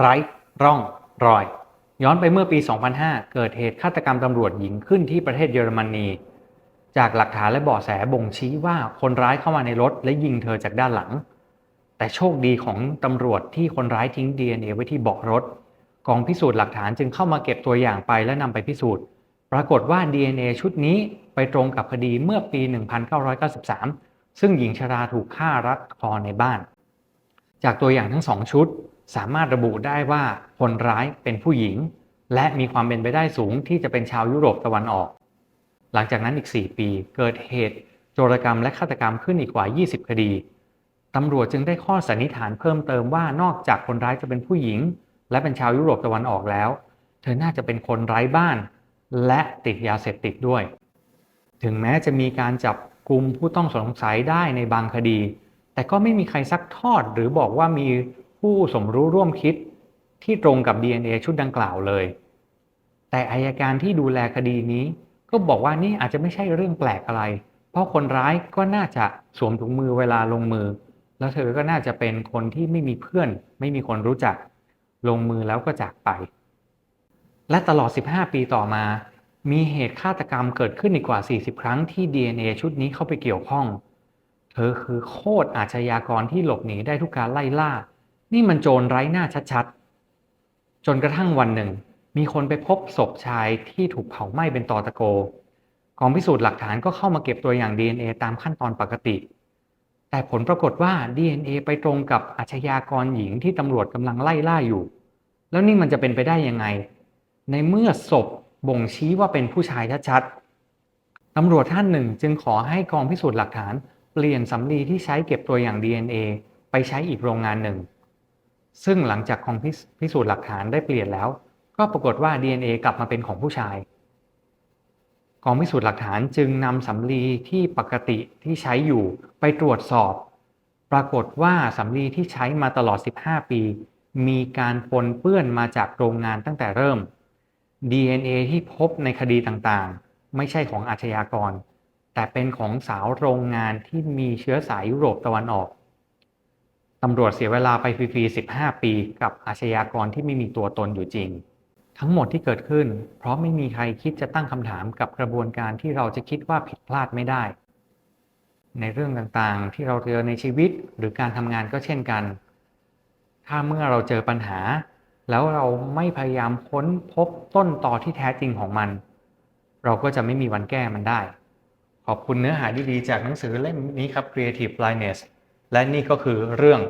ไร้ร่องรอย ย้อนไปเมื่อปี 2005 เกิดเหตุฆาตกรรมตำรวจหญิงขึ้นที่ประเทศเยอรมนี จากหลักฐานและเบาะแสบ่งชี้ว่าคนร้ายเข้ามาในรถและยิงเธอจากด้านหลัง แต่โชคดีของตำรวจที่คนร้ายทิ้ง DNA ไว้ที่เบาะรถ กองพิสูจน์หลักฐานจึงเข้ามาเก็บตัวอย่างไปและนำไปพิสูจน์ ปรากฏว่า DNA ชุดนี้ไปตรงกับคดีเมื่อปี 1993 ซึ่งหญิงชราถูกฆ่ารัดคอในบ้าน จากตัวอย่างทั้งสองชุด สามารถระบุได้ว่าคนร้ายเป็นผู้หญิง และมีความเป็นไปได้สูงที่จะเป็นชาวยุโรปตะวันออก หลังจากนั้นอีก 4 ปีเกิดเหตุโจรกรรมและฆาตกรรมขึ้นอีกกว่า 20 คดีตำรวจจึงได้ข้อสันนิษฐานเพิ่มเติมว่านอกจากคนร้ายจะเป็นผู้หญิง และเป็นชาวยุโรปตะวันออกแล้ว เธอน่าจะเป็นคนไร้บ้าน และติดยาเสพติดด้วย ถึงแม้จะมีการจับกลุ่มผู้ต้องสงสัยได้ในบางคดี แต่ก็ไม่มีใครซักทอดหรือบอกว่ามี ผู้สมรู้ร่วมคิดที่ตรงกับ DNA ชุดดังกล่าวเลย แต่อายการที่ดูแลคดีนี้ ก็บอกว่านี่อาจจะไม่ใช่เรื่องแปลกอะไร เพราะคนร้ายก็น่าจะสวมถุงมือเวลาลงมือ แล้วเธอก็น่าจะเป็นคนที่ไม่มีเพื่อน ไม่มีคนรู้จัก ลงมือแล้วก็จากไป และตลอด 15 ปีต่อมา มีเหตุฆาตกรรมเกิดขึ้นอีกกว่า 40 ครั้งที่ DNA ชุดนี้เข้าไปเกี่ยวข้อง เธอคือโคตรอาชญากรที่หลบหนีได้ทุกการไล่ล่า นี่มันโจรไร้หน้าชัดๆ จนกระทั่งวันหนึ่ง มีคนไปพบศพชายที่ถูกเผาไหม้เป็นตอตะโกกองพิสูจน์หลักฐานก็เข้ามาเก็บตัวอย่าง DNA ตามขั้นตอนปกติ แต่ผลปรากฏว่า DNA ไปตรงกับอาชญากรหญิงที่ตำรวจกำลังไล่ล่าอยู่ แล้วนี่มันจะเป็นไปได้ยังไง ในเมื่อศพบ่งชี้ว่าเป็นผู้ชายชัดๆตำรวจท่านหนึ่งจึงขอให้กองพิสูจน์หลักฐาน เปลี่ยนสำลีที่ใช้เก็บตัวอย่าง DNA ไปใช้อีกโรงงานหนึ่ง ซึ่งหลังจากกองพิสูจน์หลักฐานได้เปลี่ยนแล้ว ก็ปรากฏว่า DNA กลับมาเป็นของผู้ชายกองพิสูจน์หลักฐานจึงนำสำลีที่ปกติที่ใช้อยู่ไปตรวจสอบ ปรากฏว่าสำลีที่ใช้มาตลอด 15 ปี มีการปนเปื้อนมาจากโรงงานตั้งแต่เริ่ม DNA ที่พบในคดีต่างๆ ไม่ใช่ของอาชญากร แต่เป็นของสาวโรงงานที่มีเชื้อสายยุโรปตะวันออก ตำรวจเสียเวลาไปฟรีๆ 15 ปีกับอาชญากรที่ไม่มีตัวตนอยู่จริง ทั้งหมดที่เกิดขึ้น เพราะไม่มีใครคิดจะตั้งคำถามกับกระบวนการที่เราจะคิดว่าผิดพลาดไม่ได้ ในเรื่องต่างๆ ที่เราเจอในชีวิตหรือการทำงานก็เช่นกัน ถ้าเมื่อเราเจอปัญหา แล้วเราไม่พยายามค้นพบต้นตอที่แท้จริงของมัน เราก็จะไม่มีวันแก้มันได้ ขอบคุณเนื้อหาดีๆ จากหนังสือเล่มนี้ครับ Creative Blindness และนี่ก็คือเรื่อง